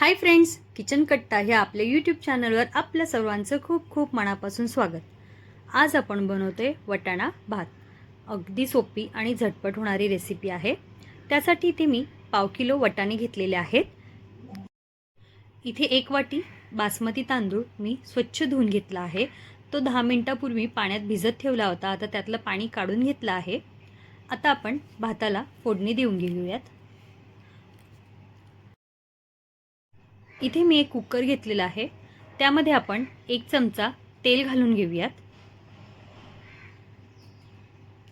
Hi friends kitchen कट्टा हे आपल्या यूट्यूब चॅनलवर आपल्या सर्वांचं खूप खूप मनापासून स्वागत. आज आपण बनवते वटाणा भात. अगदी सोपी आणि झटपट होणारी रेसिपी आहे. त्यासाठी इथे मी पाव किलो वटाणे घेतलेले आहेत. इथे एक वाटी बासमती तांदूळ मी स्वच्छ धुवून घेतला आहे. तो दहा मिनटापूर्वी पाण्यात भिजत ठेवला होता. आता त्यातलं पाणी काढून घेतलं आहे. आता आपण भाताला फोडणी देऊन घेऊयात. इथे मी एक कुकर घेतलेला आहे. त्यामध्ये आपण एक चमचा तेल घालून घेऊयात.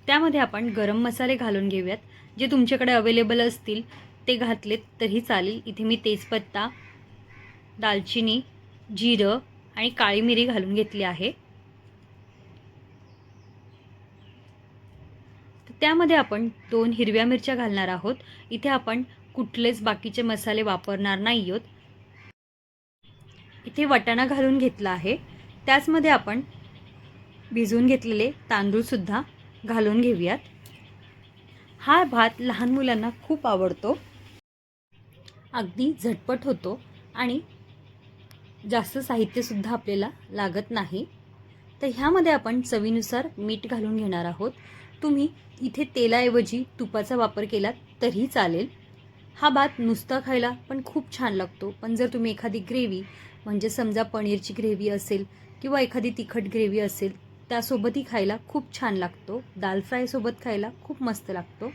त्यामध्ये आपण गरम मसाले घालून घेऊयात. जे तुमच्याकडे अवेलेबल असतील ते घातलेत तरी चालेल. इथे मी तेजपत्ता दालचिनी जिरं आणि काळी मिरी घालून घेतली आहे. त्यामध्ये आपण दोन हिरव्या मिरच्या घालणार आहोत. इथे आपण कुठलेच बाकीचे मसाले वापरणार नाही आहोत इथे वटाणा घालून घेतला आहे. त्याचमध्ये आपण भिजवून घेतलेले तांदूळसुद्धा घालून घेऊयात. हा भात लहान मुलांना खूप आवडतो. अगदी झटपट होतो आणि जास्त साहित्यसुद्धा आपल्याला लागत नाही. तर ह्यामध्ये आपण चवीनुसार मीठ घालून घेणार आहोत. तुम्ही इथे तेलाऐवजी तुपाचा वापर केला तरी चालेल. हा भात नुसता खायला पण खूप छान लागतो. पण जर तुम्ही एखादी ग्रेव्ही म्हणजे समजा पनीरची ग्रेव्ही असेल किंवा एखादी तिखट ग्रेव्ही असेल त्यासोबतही खायला खूप छान लागतो. दाल फ्रायसोबत खायला खूप मस्त लागतो.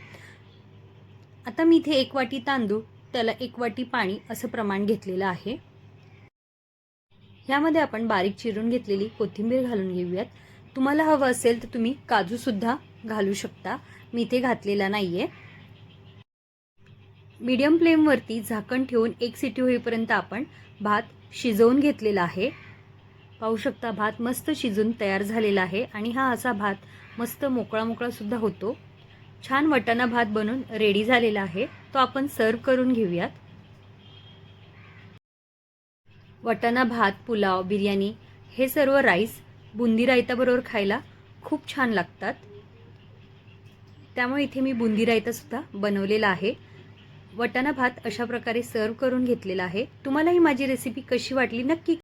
आता मी इथे एक वाटी तांदूळ त्याला एक वाटी पाणी असं प्रमाण घेतलेलं आहे. ह्यामध्ये आपण बारीक चिरून घेतलेली कोथिंबीर घालून घेऊयात. तुम्हाला हवं असेल तर तुम्ही काजूसुद्धा घालू शकता. मी इथे घातलेला नाही आहे मीडियम फ्लेमवरती झाकण ठेवून एक सिटी होईपर्यंत आपण भात शिजवून घेतलेला आहे. पाहू शकता भात मस्त शिजून तयार झालेला आहे आणि हा असा भात मस्त मोकळा मोकळासुद्धा होतो. छान वटाणा भात बनून रेडी झालेला आहे. तो आपण सर्व करून घेऊयात. वटाणा भात पुलाव बिर्याणी हे सर्व राईस बुंदी रायताबरोबर खायला खूप छान लागतात. त्यामुळे इथे मी बुंदी रायतासुद्धा बनवलेला आहे. वटाणा भात अशा प्रकारे सर्व करून घेतलेला आहे. तुम्हाला ही माझी रेसिपी कशी वाटली नक्की